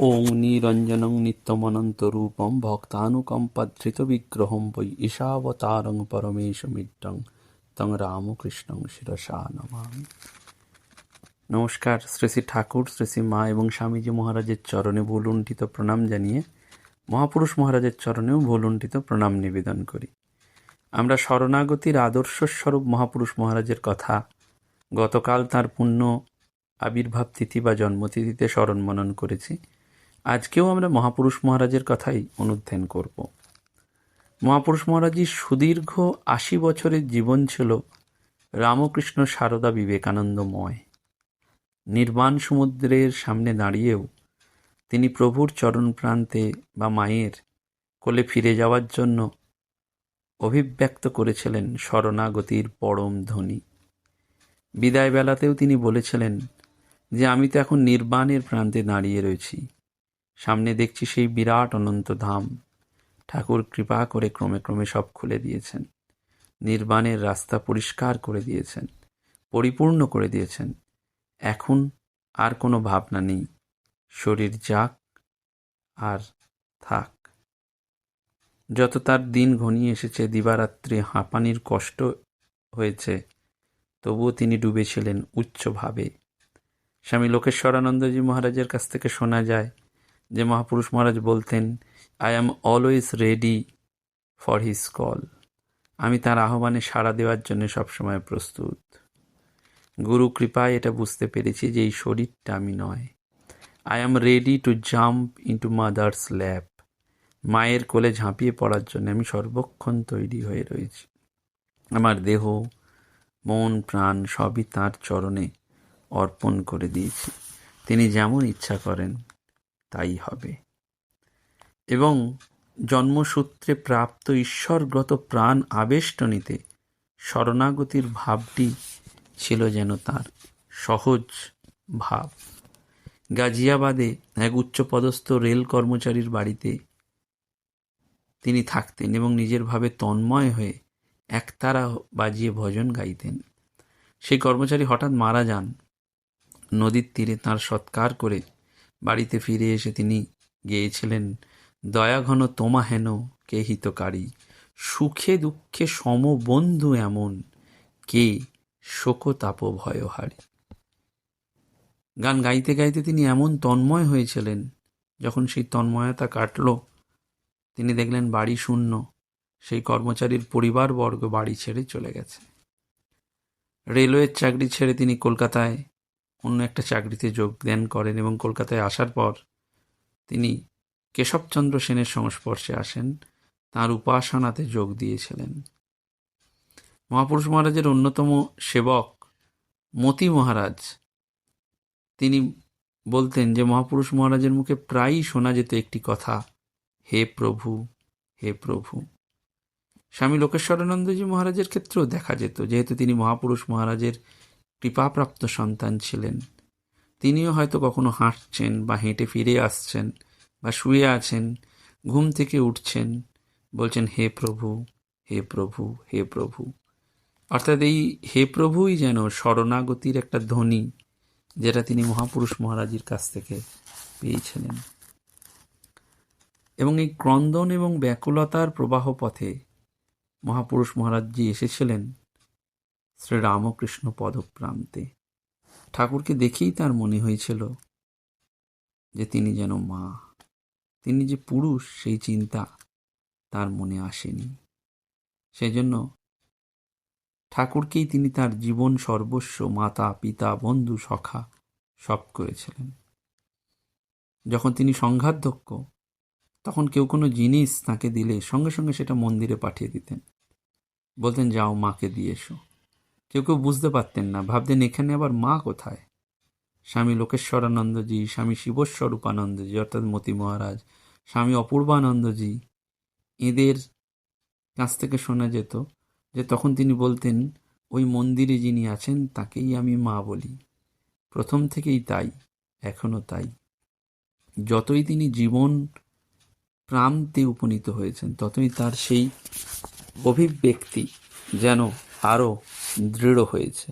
ॐ निरञ्जनं नित्यमनन्तरूपं भक्तानुकम्पधृतविग्रहं वै ঈশাবতারং পরমেশমিড্ডং তং রামকৃষ্ণং শিরসা নমামি নমস্কার শ্রী শ্রী ঠাকুর শ্রী শ্রী মা এবং স্বামীজি মহারাজের চরণে ভুলুণ্ঠিত প্রণাম জানিয়ে মহাপুরুষ মহারাজের চরণেও ভুলুণ্ঠিত প্রণাম নিবেদন করি আমরা শরণাগতির আদর্শস্বরূপ মহাপুরুষ মহারাজের কথা গতকাল তার পুণ্য আবির্ভাব তিথি বা জন্মতিথিতে স্মরণ মনন করেছি আজকেও আমরা মহাপুরুষ মহারাজের কথাই অনুধ্যান করব। মহাপুরুষ মহারাজের সুদীর্ঘ আশি বছরের জীবন ছিল রামকৃষ্ণ সারদা বিবেকানন্দময়। নির্বাণ সমুদ্রের সামনে দাঁড়িয়েও তিনি প্রভুর চরণ প্রান্তে বা মায়ের কোলে ফিরে যাওয়ার জন্য অভিব্যক্ত করেছিলেন শরণাগতির পরম ধ্বনি বিদায় বেলাতেও তিনি বলেছিলেন যে, আমি তো এখন নির্বাণের প্রান্তে দাঁড়িয়ে রয়েছি। সামনে দেখছি সেই বিরাট অনন্ত ধাম। ঠাকুর কৃপা করে ক্রমে ক্রমে সব খুলে দিয়েছেন। নির্বাণের রাস্তা পরিষ্কার করে দিয়েছেন, পরিপূর্ণ করে দিয়েছেন। এখন আর কোনো ভাবনা নেই। শরীর যাক আর থাক। যত তার দিন ঘনিয়ে এসেছে, দিবারাত্রি হাঁপানির কষ্ট হয়েছে, তবুও তিনি ডুবেছিলেন উচ্চভাবে। স্বামী লোকেশ্বরানন্দজি মহারাজের কাছ থেকে শোনা যায় যে মহাপুরুষ মহারাজ বলতেন I am always ready for his call আমি তার আহ্বানে সাড়া দেওয়ার জন্য সবসময় প্রস্তুত। গুরু কৃপায় এটা বুঝতে পেরেছি যে এই শরীরটা আমি নয়। I am ready to jump into mother's lap মায়ের কোলে ঝাঁপিয়ে পড়ার জন্য আমি সর্বক্ষণ তৈরি হয়ে রয়েছি। আমার দেহ, মন, প্রাণ সবই তাঁর চরণে অর্পণ করে দিয়েছি। তিনি যেমন ইচ্ছা করেন তাই হবে। এবং জন্মসূত্রে প্রাপ্ত ঈশ্বরগত প্রাণ আবেষ্টনীতে শরণাগতির ভাবটি ছিল যেন তার সহজ ভাব। গাজিয়াবাদে এক উচ্চপদস্থ রেল কর্মচারীর বাড়িতে তিনি থাকতেন এবং নিজের ভাবে তন্ময় হয়ে একতারা বাজিয়ে ভজন গাইতেন। সেই কর্মচারী হঠাৎ মারা যান। নদীর তীরে তার সৎকার করে বাড়িতে ফিরে এসে তিনি গেয়েছিলেন দয়াঘন তোমা হেন কে হিতকারী? সুখে দুঃখে সমবন্ধু এমন কে শোক তাপ ভয়হারী? গান গাইতে গাইতে তিনি এমন তন্ময় হয়েছিলেন, যখন সেই তন্ময়তা কাটল। তিনি দেখলেন বাড়ি শূন্য, সেই কর্মচারীর পরিবারবর্গ বাড়ি ছেড়ে চলে গেছে। রেলওয়ের চাকরি ছেড়ে তিনি কলকাতায় অন্য একটা চাকরিতে যোগদান করেন এবং কলকাতায় আসার পর তিনি কেশবচন্দ্র সেনের সংস্পর্শে আসেন, তার উপাসনাতে যোগ দিয়েছিলেন। মহাপুরুষ মহারাজের অন্যতম সেবক মতি মহারাজ। তিনি বলতেন যে, মহাপুরুষ মহারাজের মুখে প্রায়ই শোনা যেত একটি কথা, হে প্রভু হে প্রভু। স্বামী লোকেশ্বরানন্দজি মহারাজের ক্ষেত্রেও দেখা যেত, যেহেতু তিনি মহাপুরুষ মহারাজের কৃপাপ্রাপ্ত সন্তান ছিলেন। তিনিও হয়তো কখনো হাঁটছেন বা হেঁটে ফিরে আসছেন বা শুয়ে আছেন, ঘুম থেকে উঠছেন, বলছেন, হে প্রভু হে প্রভু হে প্রভু। অর্থাৎ এই হে প্রভুই যেন শরণাগতির একটা ধ্বনি যেটা তিনি মহাপুরুষ মহারাজের কাছ থেকে পেয়েছিলেন। এবং এই ক্রন্দন এবং ব্যাকুলতার প্রবাহ পথে মহাপুরুষ মহারাজজি এসেছিলেন শ্রী রামকৃষ্ণ পদপ্রান্তে। ঠাকুরকে দেখেই তার মনে হয়েছিল যে তিনি যেন মা। তিনি যে পুরুষ, সেই চিন্তা তার মনে আসেনি। সেই জন্য ঠাকুরকেই তিনি তার জীবন সর্বস্ব, মাতা, পিতা, বন্ধু, সখা সব করেছিলেন। যখন তিনি সংঘাতধ্যক্ষ তখন কেউ কোনো জিনিস তাকে দিলে সঙ্গে সঙ্গে সেটা মন্দিরে পাঠিয়ে দিতেন। বলতেন, যাও, মাকে দিয়ে এসো। কেউ কেউ বুঝতে পারতেন না। ভাবতেন এখানে আবার মা কোথায়? স্বামী লোকেশ্বরানন্দজি, স্বামী শিবস্বরূপানন্দজি, অর্থাৎ মতি মহারাজ, স্বামী অপূর্বানন্দজি, এদের কাছ থেকে শোনা যেত যে তখন তিনি বলতেন, ওই মন্দিরে যিনি আছেন, তাকেই আমি মা বলি। প্রথম থেকেই তাই এখনও তাই। যতই তিনি জীবন প্রান্তে উপনীত হয়েছেন, ততই তার সেই অভিব্যক্তি যেন আরও দৃঢ় হয়েছে।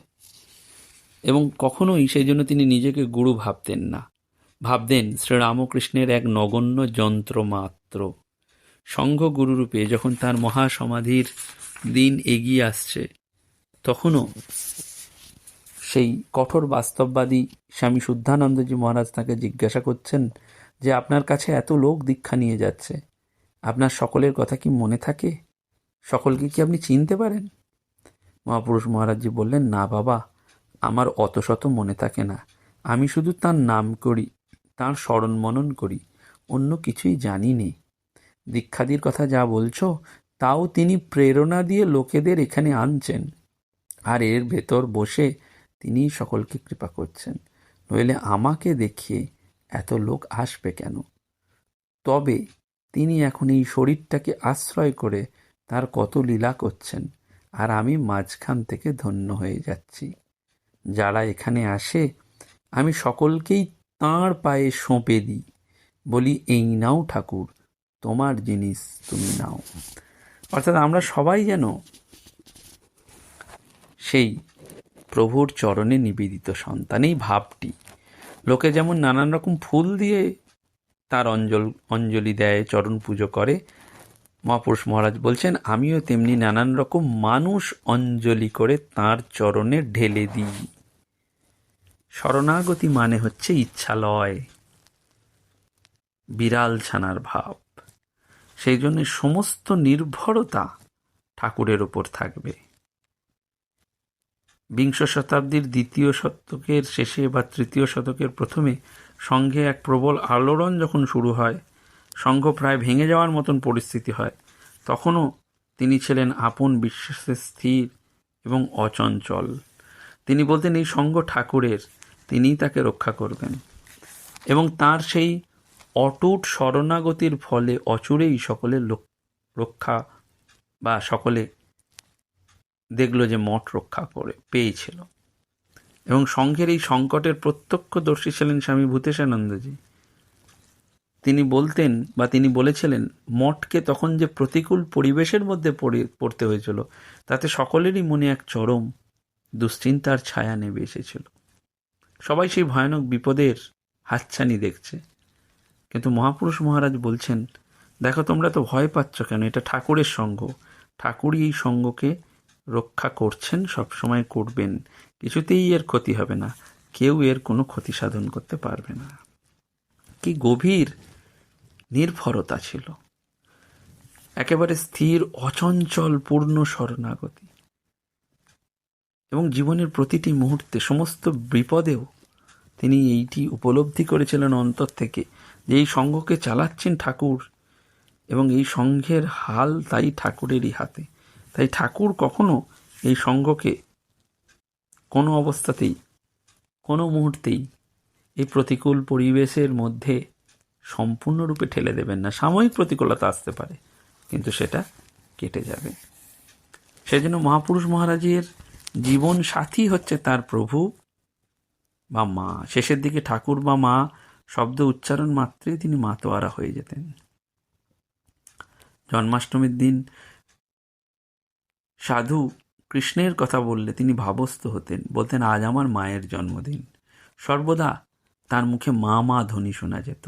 এবং কখনোই সেই জন্য তিনি নিজেকে গুরু ভাবতেন না। ভাবতেন শ্রীরামকৃষ্ণের এক নগণ্য যন্ত্র মাত্র। সংঘ গুরুরূপে যখন তার মহাসমাধির দিন এগিয়ে আসছে, তখনও সেই কঠোর বাস্তববাদী স্বামী শুদ্ধানন্দজি মহারাজ তাকে জিজ্ঞাসা করছেন যে, আপনার কাছে এত লোক দীক্ষা নিয়ে যাচ্ছে, আপনার সকলের কথা কি মনে থাকে? সকলকে কি আপনি চিনতে পারেন? মহাপুরুষ মহারাজজি বললেন, না বাবা, আমার অত শত মনে থাকে না। আমি শুধু তার নাম করি, তার স্মরণ মনন করি, অন্য কিছুই জানি নে। দীক্ষাদির কথা যা বলছো, তাও তিনি প্রেরণা দিয়ে লোকেদের এখানে আনছেন। আর এর ভেতর বসে তিনি সকলকে কৃপা করছেন। নইলে আমাকে দেখিয়ে এত লোক আসবে কেন? তবে তিনি এখন এই শরীরটাকে আশ্রয় করে তার কত লীলা করছেন। আর আমি মাঝখান থেকে ধন্য হয়ে যাচ্ছি। যারা এখানে আসে, আমি সকলকেই তাঁর পায়ে সঁপে দিই, বলি, এই নাও ঠাকুর, তোমার জিনিস তুমি নাও। অর্থাৎ আমরা সবাই যেন সেই প্রভুর চরণে নিবেদিত সন্তান, এই ভাবটি। লোকে যেমন নানান রকম ফুল দিয়ে তার অঞ্জল, অঞ্জলি দেয়, চরণ পুজো করে মহাপুরুষ মহারাজ বলছেন, আমিও তেমনি নানান রকম মানুষ অঞ্জলি করে তার চরণে ঢেলে দিই। শরণাগতি মানে হচ্ছে ইচ্ছালয়, বিড়াল ছানার ভাব। সেই জন্য সমস্ত নির্ভরতা ঠাকুরের ওপর থাকবে। বিংশ শতাব্দীর দ্বিতীয় শতকের শেষে বা তৃতীয় শতকের প্রথমে সঙ্গে এক প্রবল আলোড়ন যখন শুরু হয় সংঘ প্রায় ভেঙে যাওয়ার মতন পরিস্থিতি হয়। তখনও তিনি ছিলেন আপন বিশ্বাসে স্থির এবং অচঞ্চল। তিনি বলতেন, এই সঙ্গ ঠাকুরের, তিনিই তাকে রক্ষা করবেন। এবং তার সেই অটুট শরণাগতির ফলে অচুরেই সকলের রক্ষা বা সকলে দেখল যে মঠ রক্ষা করে, পেয়েছিল। এবং সংঘের এই সংকটের প্রত্যক্ষদর্শী ছিলেন স্বামী ভূতেশানন্দজি। তিনি বলতেন বা তিনি বলেছিলেন, মঠকে তখন যে প্রতিকূল পরিবেশের মধ্যে পড়তে হয়েছিল, তাতে সকলেরই মনে এক চরম দুশ্চিন্তার ছায়া নেমে এসেছিল। সবাই সেই ভয়ানক বিপদের হাতছানি দেখছে। কিন্তু মহাপুরুষ মহারাজ বলছেন, দেখো, তোমরা তো ভয় পাচ্ছ কেন? এটা ঠাকুরের সঙ্গ। ঠাকুরই এই সঙ্গকে রক্ষা করছেন, সবসময় করবেন। কিছুতেই এর ক্ষতি হবে না। কেউ এর কোনো ক্ষতি সাধন করতে পারবে না। কি গভীর নির্ভরতা ছিল। একেবারে স্থির অচঞ্চল পূর্ণ শরণাগতি। এবং জীবনের প্রতিটি মুহূর্তে সমস্ত বিপদেও তিনি এইটি উপলব্ধি করেছিলেন অন্তর থেকে যে এই সঙ্ঘকে চালাচ্ছেন ঠাকুর এবং এই সঙ্ঘের হাল তাই ঠাকুরেরই হাতে। তাই ঠাকুর কখনো এই সঙ্ঘকে কোনো অবস্থাতেই, কোনো মুহূর্তেই এই প্রতিকূল পরিবেশের মধ্যে সম্পূর্ণরূপে ঠেলে দেবেন না। সাময়িক প্রতিকূলতা আসতে পারে, কিন্তু সেটা কেটে যাবে। সেজন্য মহাপুরুষ মহারাজের জীবন সাথী হচ্ছে তার প্রভু বা মা। শেষের দিকে ঠাকুর বা মা শব্দ উচ্চারণ মাত্রেই তিনি মাতোয়ারা হয়ে যেতেন। জন্মাষ্টমীর দিন সাধু কৃষ্ণের কথা বললে তিনি ভাবস্থ হতেন, বলতেন, আজ আমার মায়ের জন্মদিন। সর্বদা তার মুখে মা মা ধ্বনি শোনা যেত।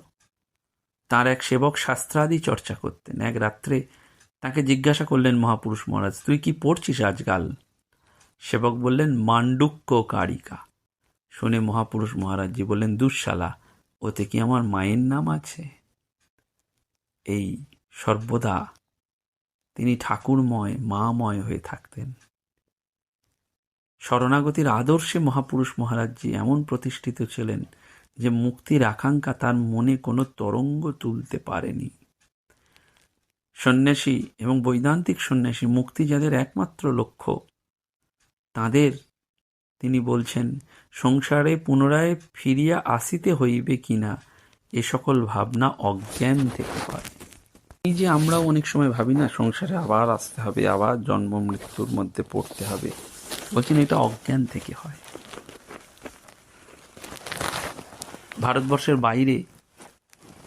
তার এক সেবক শাস্ত্রাদি চর্চা করতেন। এক রাত্রে তাকে জিজ্ঞাসা করলেন, মহাপুরুষ মহারাজ, তুই কি পড়ছিস আজকাল? সেবক বললেন, মান্ডুক্য কারিকা। শুনে মহাপুরুষ মহারাজজি বললেন, দুঃশালা, ওতে কি আমার মায়ের নাম আছে? এই সর্বদা তিনি ঠাকুরময়, মাময় হয়ে থাকতেন। শরণাগতির আদর্শে মহাপুরুষ মহারাজজি এমন প্রতিষ্ঠিত ছিলেন যে মুক্তির আকাঙ্ক্ষা তার মনে কোনো তরঙ্গ তুলতে পারেনি। সন্ন্যাসী এবং বৈদান্তিক সন্ন্যাসী মুক্তি যাদের একমাত্র লক্ষ্য, তাদের, তিনি বলছেন, সংসারে পুনরায় ফিরিয়া আসিতে হইবে কিনা এ সকল ভাবনা অজ্ঞান থেকে হয় এই যে আমরাও অনেক সময় ভাবি না, সংসারে আবার আসতে হবে, আবার জন্ম মৃত্যুর মধ্যে পড়তে হবে বলছেন এটা অজ্ঞান থেকে হয়। ভারতবর্ষের বাইরে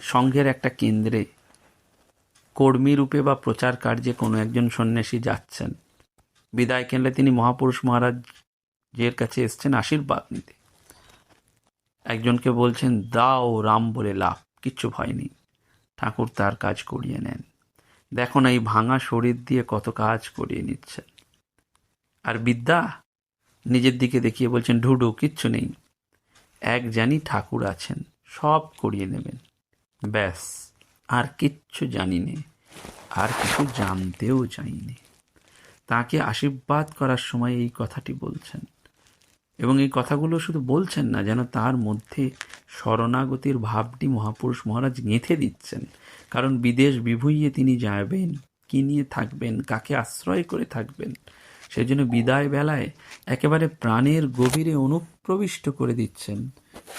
সংঘের একটা কেন্দ্রে কর্মী রূপে বা প্রচার কার্যে কোনো একজন সন্ন্যাসী যাচ্ছেন। বিদায় কেনলে তিনি মহাপুরুষ মহারাজের কাছে এসছেন আশীর্বাদ নিতে। একজনকে বলছেন, দাও রাম বলে লাভ, কিচ্ছু ভয় নেই। ঠাকুর তার কাজ করিয়ে নেন। দেখো না এই ভাঙা শরীর দিয়ে কত কাজ করিয়ে নিচ্ছেন। আর বিদ্যা নিজের দিকে দেখিয়ে বলছেন ঢুডু কিচ্ছু নেই। এক জানি ঠাকুর আছেন, সব করিয়ে নেবেন। ব্যাস, আর কিচ্ছু জানি নে আর কিছু জানতেও চাইনি। তাকে আশীর্বাদ করার সময় এই কথাটি বলছেন। এবং এই কথাগুলো শুধু বলছেন না, যেন তার মধ্যে শরণাগতির ভাবটি মহাপুরুষ মহারাজ গেঁথে দিচ্ছেন। কারণ বিদেশ বিভুইয়ে তিনি যাবেন, কি নিয়ে থাকবেন, কাকে আশ্রয় করে থাকবেন সেই জন্য বিদায় বেলায় একেবারে প্রাণের গভীরে অনুপ্রবিষ্ট করে দিচ্ছেন।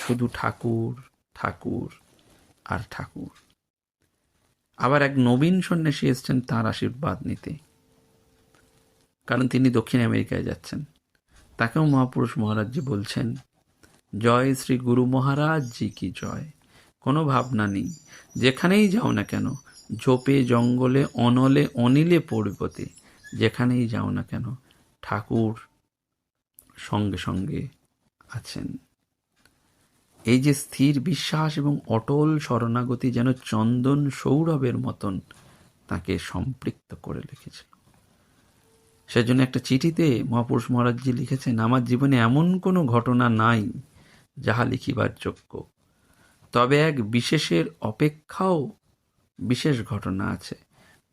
শুধু ঠাকুর ঠাকুর আর ঠাকুর। আবার এক নবীন সন্ন্যাসী এসছেন তার আশীর্বাদ নিতে। কারণ তিনি দক্ষিণ আমেরিকায় যাচ্ছেন। তাকেও মহাপুরুষ মহারাজজি বলছেন, জয় শ্রী গুরু মহারাজ জি কি জয়। কোনো ভাবনা নেই। যেখানেই যাও না কেন, ঝোপে, জঙ্গলে, অনলে, অনিলে পড়বতে যেখানেই যাও না কেন ঠাকুর সঙ্গে সঙ্গে আছেন। এই যে স্থির বিশ্বাস এবং অটল শরণাগতি যেন চন্দন সৌরভের মতন তাকে সম্পৃক্ত করে লিখেছিল সেজন্য একটা চিঠিতে মহাপুরুষ মহারাজজি লিখেছেন, আমার জীবনে এমন কোনো ঘটনা নাই যাহা লিখিবার যোগ্য। তবে এক বিশেষের অপেক্ষাও বিশেষ ঘটনা আছে।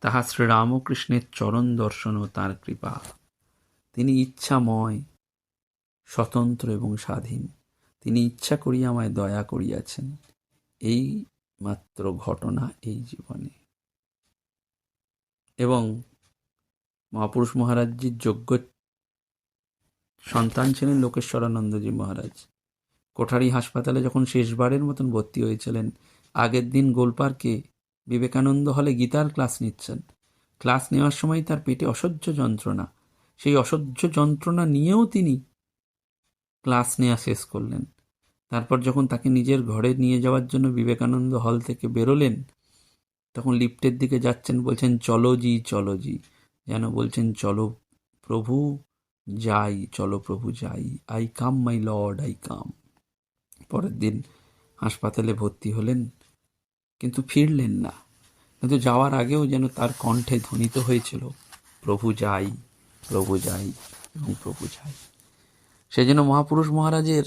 তাহা শ্রীরামকৃষ্ণের চরণ দর্শন ও তাঁর কৃপা। তিনি ইচ্ছাময়, স্বতন্ত্র এবং স্বাধীন। তিনি ইচ্ছা করিয়া আমায় দয়া করিয়াছেন। এই মাত্র ঘটনা এই জীবনে। এবং মহাপুরুষ মহারাজজির যোগ্য সন্তান ছিলেন লোকেশ্বরানন্দজি মহারাজ। কোঠারি হাসপাতালে যখন শেষবারের মতন ভর্তি হয়েছিলেন, আগের দিন গোলপার্কে বিবেকানন্দ হলে গীতার ক্লাস নিচ্ছেন। ক্লাস নেওয়ার সময় তার পেটে অসহ্য যন্ত্রণা সেই অসহ্য যন্ত্রণা নিয়েও তিনি ক্লাস নেওয়া শেষ করলেন। তারপর যখন তাকে নিজের ঘরে নিয়ে যাওয়ার জন্য বিবেকানন্দ হল থেকে বেরোলেন, তখন লিফটের দিকে যাচ্ছেন, বলছেন, চলো জি চলো জি। যেন বলছেন, চলো প্রভু যাই, চলো প্রভু যাই। I come, my lord, I come. পরের দিন হাসপাতালে ভর্তি হলেন, কিন্তু ফিরলেন না। কিন্তু যাওয়ার আগেও যেন তার কণ্ঠে ধ্বনিত হয়েছিল, প্রভু যাই। প্রভু যাই এবং প্রভু যাই সেই জন্য মহাপুরুষ মহারাজের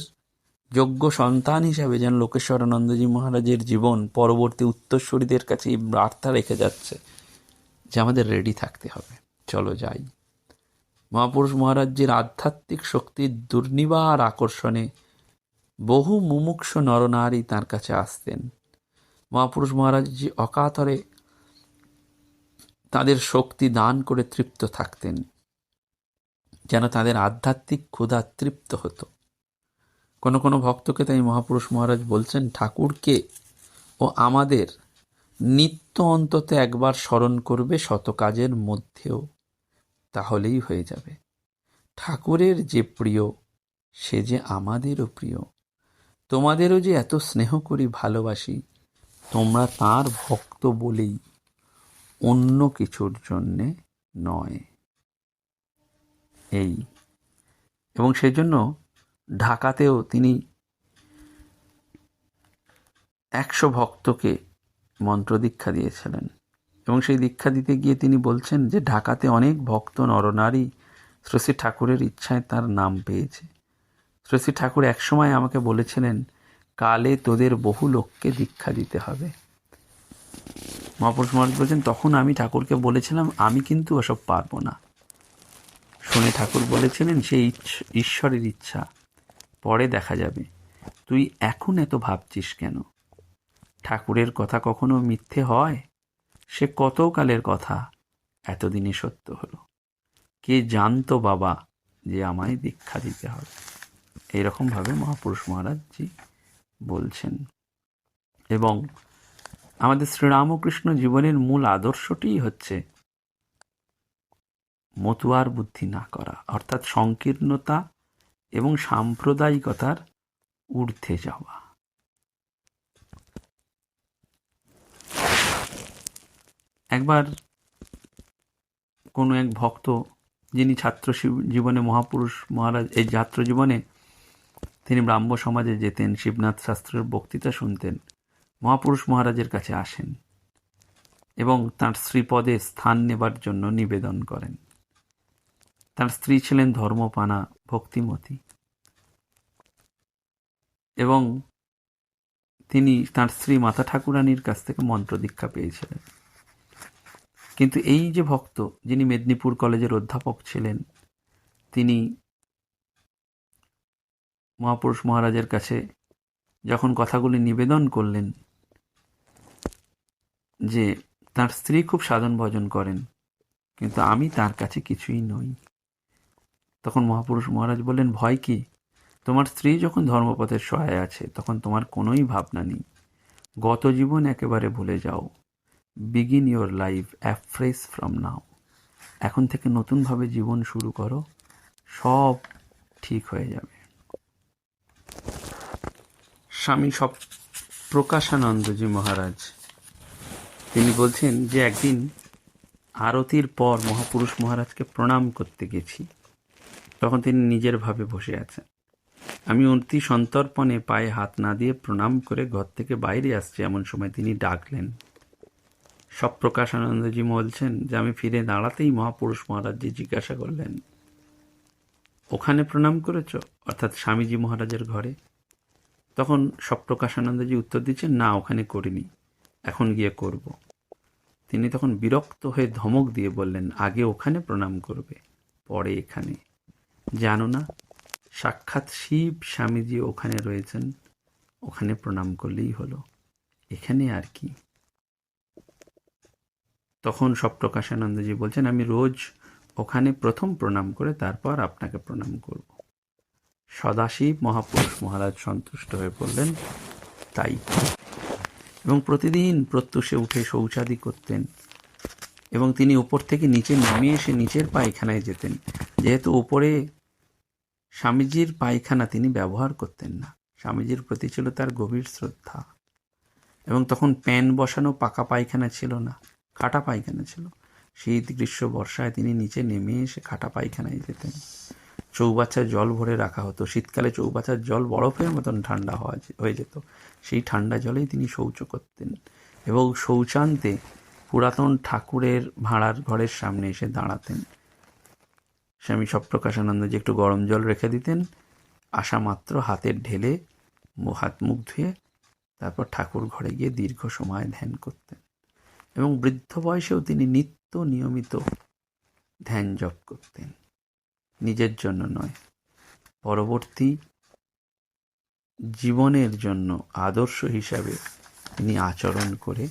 যোগ্য সন্তান হিসাবে যেন লোকেশ্বরানন্দজি মহারাজের জীবন পরবর্তী উত্তরসূরিদের কাছে এই বার্তা রেখে যাচ্ছে যে আমাদের রেডি থাকতে হবে। চলো যাই। মহাপুরুষ মহারাজ্যের আধ্যাত্মিক শক্তির দুর্নিবার আকর্ষণে বহু মুমুক্ষ নরনারী তার কাছে আসতেন। মহাপুরুষ মহারাজজি অকাতরে তাদের শক্তি দান করে তৃপ্ত থাকতেন। যেন তাদের আধ্যাত্মিক ক্ষুধা তৃপ্ত হতো। কোনো কোনো ভক্তকে তাই মহাপুরুষ মহারাজ বলছেন, ঠাকুরকে ও আমাদের নিত্য অন্তত একবার স্মরণ করবে শত কাজের মধ্যেও। তাহলেই হয়ে যাবে। ঠাকুরের যে প্রিয়, সে যে আমাদেরও প্রিয়। তোমাদেরও যে এত স্নেহ করি ভালোবাসি, তোমরা তার ভক্ত বলেই অন্য কিছুর জন্যে নয়। এই। এবং সেজন্য ঢাকাতেও তিনি একশো ভক্তকে মন্ত্র দীক্ষা দিয়েছিলেন। এবং সেই দীক্ষা দিতে গিয়ে তিনি বলছেন যে ঢাকাতে অনেক ভক্ত নরনারী শ্রী ঠাকুরের ইচ্ছায় তার নাম পেয়েছে। শ্রী ঠাকুর একসময় আমাকে বলেছিলেন, কালে তোদের বহু লোককে দীক্ষা দিতে হবে। মহাপুরুষ মহারাজ বলছেন, তখন আমি ঠাকুরকে বলেছিলাম, আমি কিন্তু ওসব পারব না। শুনে ঠাকুর বলেছিলেন সেই ঈশ্বরের ইচ্ছা, পরে দেখা যাবে। তুই এখন এত ভাবছিস কেন? ঠাকুরের কথা কখনো মিথ্যে হয়? সে কত কালের কথা? এতদিনে সত্য হলো। কে জানতো বাবা যে আমায় দীক্ষা দিতে হবে? এইরকমভাবে মহাপুরুষ মহারাজজি বলছেন। এবং আমাদের শ্রীরামকৃষ্ণ জীবনের মূল আদর্শটিই হচ্ছে মতুয়ার বুদ্ধি না করা, অর্থাৎ সংকীর্ণতা এবং সাম্প্রদায়িকতার ঊর্ধ্বে যাওয়া। একবার কোনো এক ভক্ত, যিনি ছাত্র জীবনে মহাপুরুষ মহারাজ, এই ছাত্র জীবনে তিনি ব্রাহ্ম সমাজে যেতেন, শিবনাথ শাস্ত্রের বক্তৃতা শুনতেন, মহাপুরুষ মহারাজের কাছে আসেন এবং তাঁর শ্রীপদে স্থান নেবার জন্য নিবেদন করেন। তার স্ত্রী ছিলেন ধর্মপানা ভক্তিমতী। এবং তিনি তার স্ত্রী মাতা ঠাকুরানীর কাছ থেকে মন্ত্র দীক্ষা পেয়েছিলেন। কিন্তু এই যে ভক্ত, যিনি মেদিনীপুর কলেজের অধ্যাপক ছিলেন, তিনি মহাপুরুষ মহারাজের কাছে যখন কথাগুলি নিবেদন করলেন যে, তার স্ত্রী খুব সাধন ভজন করেন, কিন্তু আমি তার কাছে কিছুই নই। তখন মহাপুরুষ মহারাজ বললেন, ভয় কি? তোমার স্ত্রী যখন ধর্মপথের সহায় আছে, তখন তোমার কোনোই ভাবনা নেই। গত জীবন একেবারে ভুলে যাও। Begin your life afresh from now এখন থেকে নতুনভাবে জীবন শুরু করো। সব ঠিক হয়ে যাবে। স্বামী সব প্রকাশানন্দজি মহারাজ, তিনি বলছেন যে একদিন আরতির পর মহাপুরুষ মহারাজকে প্রণাম করতে গেছি। তখন তিনি নিজের ভাবে বসে আছেন। আমি অতি সন্তর্পণে পায়ে হাত না দিয়ে প্রণাম করে ঘর থেকে বাইরে আসছি এমন সময় তিনি ডাকলেন। সব প্রকাশানন্দজি বলছেন যে আমি ফিরে দাঁড়াতেই মহাপুরুষ মহারাজজি জিজ্ঞাসা করলেন, ওখানে প্রণাম করেছ? অর্থাৎ স্বামীজি মহারাজের ঘরে। তখন সব প্রকাশ আনন্দজি উত্তর দিচ্ছেন, না, ওখানে করিনি, এখন গিয়ে করব। তিনি তখন বিরক্ত হয়ে ধমক দিয়ে বললেন, আগে ওখানে প্রণাম করবে, পরে এখানে। জানো না? সাক্ষাৎ শিব স্বামীজি ওখানে রয়েছেন। ওখানে প্রণাম করলেই হলো। এখানে আর কি? তখন সপ্রকাশানন্দজি বলছেন, আমি রোজ ওখানে প্রথম প্রণাম করে তারপর আপনাকে প্রণাম করব। সদাশিব মহাপুরুষ মহারাজ সন্তুষ্ট হয়ে পড়লেন তাই। এবং প্রতিদিন প্রত্যুষে উঠে শৌচাদি করতেন এবং তিনি উপর থেকে নিচে নেমে এসে নিচের পায়খানায় যেতেন। যেহেতু উপরে স্বামীজির পায়খানা তিনি ব্যবহার করতেন না। স্বামীজির প্রতি ছিল তার গভীর শ্রদ্ধা। এবং তখন প্যান বসানো পাকা পায়খানা ছিল না খাটা পায়খানা ছিল। শীত, গ্রীষ্ম, বর্ষায় তিনি নিচে নেমে এসে খাটা পায়খানায় যেতেন। চৌবাচ্চায় জল ভরে রাখা হতো। শীতকালে চৌবাচ্চার জল বরফের মতন ঠান্ডা হওয়া হয়ে যেত। সেই ঠান্ডা জলেই তিনি শৌচ করতেন। এবং শৌচান্তে পুরাতন ঠাকুরের ভাড়ার ঘরের সামনে এসে দাঁড়াতেন। স্বামী সপ্রকাশানন্দজি একটু গরম জল রেখে দিতেন আসা মাত্র হাতের ঢেলে হাত মুখ ধুয়ে তারপর ঠাকুর ঘরে গিয়ে দীর্ঘ সময় ধ্যান করতেন। এবং বৃদ্ধ বয়সেও তিনি নিত্য নিয়মিত ধ্যান জপ করতেন। নিজের জন্য নয়, পরবর্তী জীবনের জন্য আদর্শ হিসাবে তিনি আচরণ করে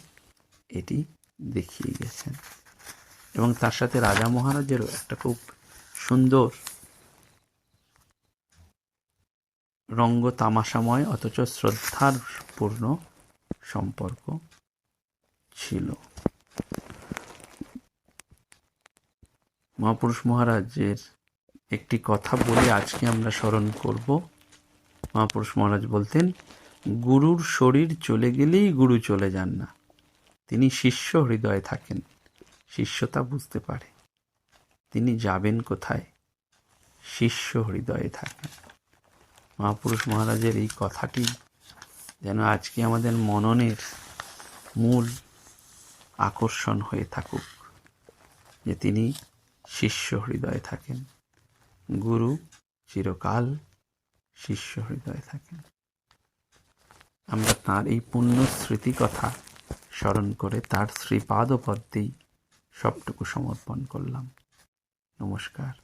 এটি দেখিয়ে গেছেন। এবং তার সাথে রাজা মহারাজেরও একটা খুব সুন্দর। রঙ্গ তামাশাময়, অথচ শ্রদ্ধার পূর্ণ সম্পর্ক ছিল। মহাপুরুষ মহারাজের একটি কথা বলে আজকে আমরা স্মরণ করব। মহাপুরুষ মহারাজ বলতেন, গুরুর শরীর চলে গেলেই গুরু চলে যান না। তিনি শিষ্য হৃদয়ে থাকেন। শিষ্যতা বুঝতে পারে। তিনি যাবেন কোথায়? শিষ্য হৃদয়ে থাকেন। মহাপুরুষ মহারাজের এই কথাটি যেন আজকে আমাদের মননের মূল আকর্ষণ হয়ে থাকুক, যে তিনি শিষ্য হৃদয়ে থাকেন। গুরু চিরকাল শিষ্য হৃদয়ে থাকেন। আমরা তাঁর এই পুণ্য স্মৃতি কথা স্মরণ করে তার শ্রীপাদপদ্মেই সবটুকু সমর্পণ করলাম। não machucar.